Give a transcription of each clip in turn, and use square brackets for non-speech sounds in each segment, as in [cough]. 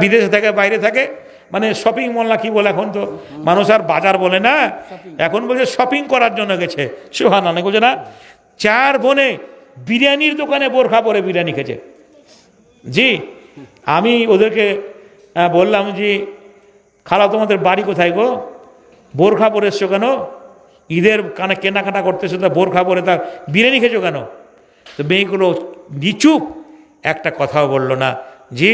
বিদেশে থাকে, বাইরে থাকে মানে শপিং মল না কি বলে এখন তো? মানুষ আর বাজার বলে না। এখন বলছে শপিং করার জন্য গেছে। সুহান, অনেক বলছে না? চার বোনে বিরিয়ানির দোকানে বোরখা পরে বিরিয়ানি খেয়েছে। জি, আমি ওদেরকে বললাম যে খালা তোমাদের বাড়ি কোথায় গো? বোরখা পরে এসছো কেন? ঈদের কানে কেনাকাটা করতেছো তা বোরখা পরে তা বিরিয়ানি খেয়েছো কেন? তো মেয়েগুলো নিচুপ একটা কথাও বলল না। জি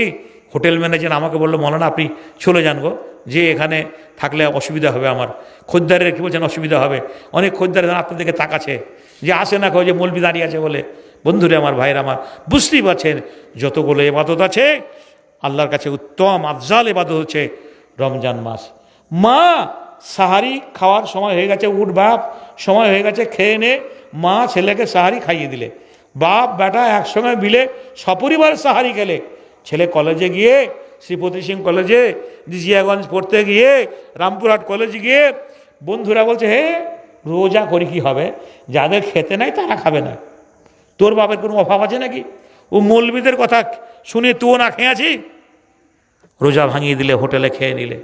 হোটেল ম্যানেজার আমাকে বলল, মলানা, আপনি চলে যান গো, যে এখানে থাকলে অসুবিধা হবে আমার। খদ্দারের কী বলছেন, অসুবিধা হবে? অনেক খদ্দার আপনার দিকে তাকাছে যে আসে না কেউ, যে মলবি দাঁড়িয়ে আছে বলে। বন্ধুরে আমার, ভাইয়ের আমার, বুঝতেই পারছেন, যতগুলো এবাদত আছে, আল্লাহর কাছে উত্তম আফজাল এবাদত হচ্ছে রমজান মাস। মা, সাহারি খাওয়ার সময় হয়ে গেছে উঠ বাপ সময় হয়ে গেছে, খেয়ে নে, মা ছেলেকে সাহারি খাইয়ে দিলে। বাপ, বেটা একসঙ্গে মিলে সপরিবার সাহারি খেলে। ছেলে কলেজে গিয়ে, শ্রীপতি সিং কলেজে জিয়াগঞ্জ পড়তে গিয়ে, রামপুরহাট কলেজে গিয়ে, বন্ধুরা বলছে, হে, রোজা করি কি হবে? যাদের খেতে নাই তারা খাবে না। তোর বাপের কোনো অভাব আছে নাকি? ও মৌলবিদের কথা শুনে তুও না খেয়ে আছি? রোজা ভাঙিয়ে দিলে, হোটেলে খেয়ে নিলে।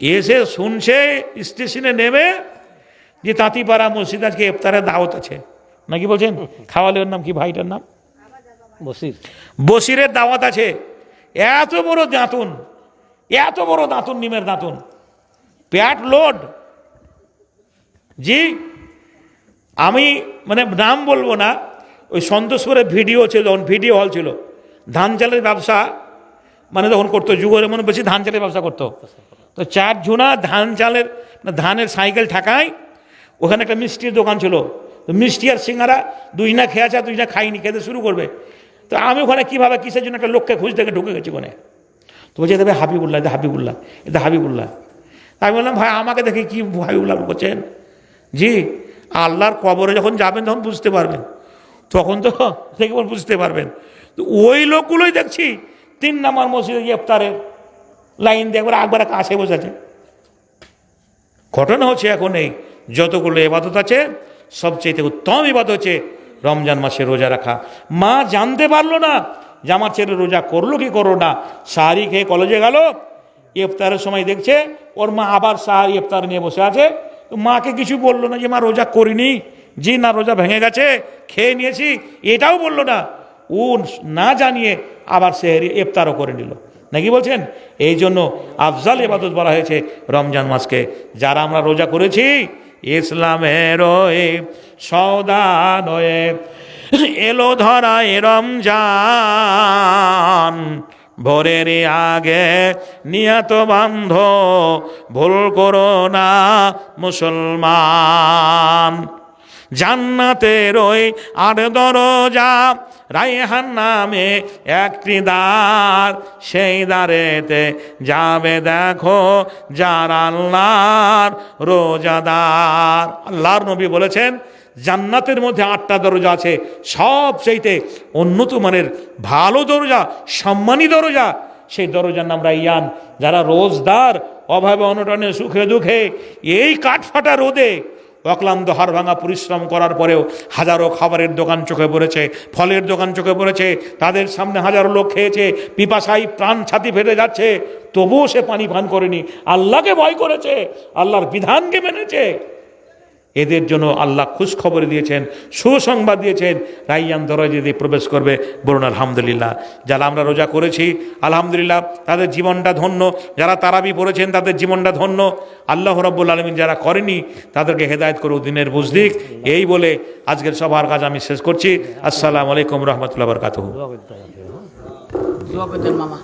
এসে শুনছে, স্টেশনে নেমে যে তাঁতিপাড়া মসজিদ আজকে ইফতারের দাওয়াত আছে। নাকি বলছেন? খাওয়ালে ওর নাম কি ভাইটার নাম? বসির। বসিরের দাওয়াত আছে। এত বড় দাঁতুন, এত বড় দাঁতুন, নিমের দাঁতুন। প্যাট লোড। জি, আমি মানে নাম বলব না, ওই সন্তোষপুরের ভিডিও ছিল, ভিডিও হল ছিল। ধান চালের ব্যবসা মানে তখন করতো, যুগের মনে বেশি ধান চালের ব্যবসা করতো। তো চার ঝুনা ধান চালের মানে ধানের সাইকেল ঠাকায়, ওখানে একটা মিষ্টির দোকান ছিল। তো মিষ্টি আর সিঙ্গারা দুই না খেয়ে আছে আর দুই না খাইনি, খেতে শুরু করবে। তো আমি ওখানে কীভাবে, কিসের জন্য একটা লোককে খুঁজ থেকে ঢুকে গেছি ওখানে তো বলছে, এটা হাবিবুল্লাহ এটা হাবিবুল্লাহ এটা হাবিবুল্লাহ। আমি বললাম, ভাই, আমাকে দেখে কি হাবিবুল্লাহ করছেন? জি, আল্লাহর কবরে যখন যাবেন তখন বুঝতে পারবেন। তখন তো [laughs] থেকে বুঝতে পারবেন। তো ওই লোকগুলোই দেখছি, তিন নাম্বার মসজিদে ইফতারের লাইন দিয়ে একবার একবার কাছে বসেছে ঘটনা হচ্ছে এখন এই, যতগুলো এবাদত আছে সবচেয়ে উত্তম ইবাদত হচ্ছে রমজান মাসে রোজা রাখা। মা জানতে পারল না যে আমার ছেলে রোজা করল কি করল না। সাহারি খেয়ে কলেজে গেল, ইফতারের সময় দেখছে ওর মা আবার সাহারি ইফতার নিয়ে বসে আছে। তো মাকে কিছু বলল না যে মা রোজা করিনি, জি না রোজা ভেঙে গেছে, খেয়ে নিয়েছি, এটাও বলল না। ও না জানিয়ে আবার সেহেরি ইফতারও করে নিল। নাকি বলছেন? এই জন্য আফজাল ইবাদত বলা হয়েছে রমজান মাসকে। যারা আমরা রোজা করেছি ইসলামের সৌদানয়ে সৌদা নয়ে এলো ধরায় রমজান। ভোরের আগে নিয়ত বান্ধ, ভুল করো না মুসলমান। জান্নাতের ওই আর দরজা রায়হান নামে একটি দ্বার। সেই দ্বারেতে যাবে দেখো যার আল্লাহর রোজাদার। আল্লাহর নবী বলেছেন, জান্নাতের মধ্যে আটটা দরজা আছে। সব সেইতে উন্নত মানের ভালো দরজা, সম্মানী দরজা, সেই দরজার নাম রাইয়ান। যারা রোজদার অভাবে অনটনে সুখে দুঃখে, এই কাঠফাটা রোদে অক্লান্ত হাড় ভাঙা পরিশ্রম করার পরেও হাজারো খাবারের দোকান চোখে পড়েছে, ফলের দোকান চোখে পড়েছে, তাদের সামনে হাজারো লোক খেয়েছে পিপাসাই প্রাণ ছাতি ফেটে যাচ্ছে, তবুও সে পানি পান করেনি। আল্লাহকে ভয় করেছে, আল্লাহর বিধানকে মেনেছে। এদের জন্য আল্লাহ খুশ খবর দিয়েছেন সুসংবাদ দিয়েছেন। রাইয়ান দরজে দিয়ে প্রবেশ করবে বলুন আলহামদুলিল্লাহ। যারা আমরা রোজা করেছি আলহামদুলিল্লাহ তাদের জীবনটা ধন্য। যারা তারাবি পড়েছেন তাদের জীবনটা ধন্য। আল্লাহ রব্বুল আলমিন যারা করেনি তাদেরকে হেদায়ত করুক দিনের বুঝদিক। এই বলে আজকের সবার কাজ আমি শেষ করছি। আসসালামু আলাইকুম রহমতুল্লাহ বরকাতহ। দোয়া করতে হবে? দোয়া করতেন মামা।